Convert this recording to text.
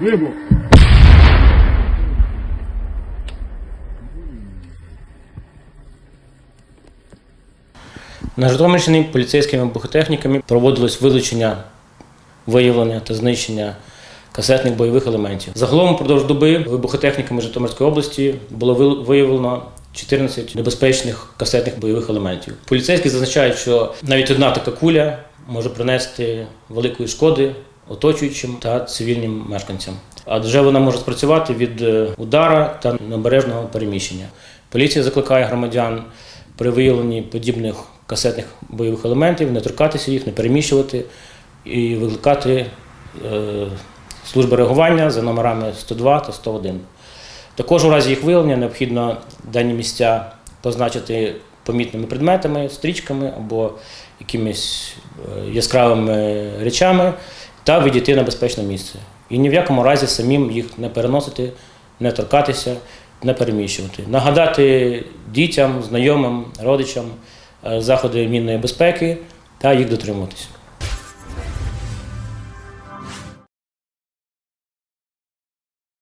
Вибух. На Житомирщині поліцейськими вибухотехніками проводилось вилучення, виявлення та знищення касетних бойових елементів. Загалом впродовж доби вибухотехніками Житомирської області було виявлено 14 небезпечних касетних бойових елементів. Поліцейські зазначають, що навіть одна така куля може принести великої шкоди оточуючим та цивільним мешканцям. Адже вона може спрацювати від е, удара та небережного переміщення. Поліція закликає громадян при виявленні подібних касетних бойових елементів не торкатися їх, не переміщувати і викликати е, служби реагування за номерами 102 та 101. Також у разі їх виявлення необхідно дані місця позначити помітними предметами, стрічками або якимись е, яскравими речами та відійти на безпечне місце. І ні в якому разі самим їх не переносити, не торкатися, не переміщувати. Нагадати дітям, знайомим, родичам е, заходи мінної безпеки та їх дотримуватися.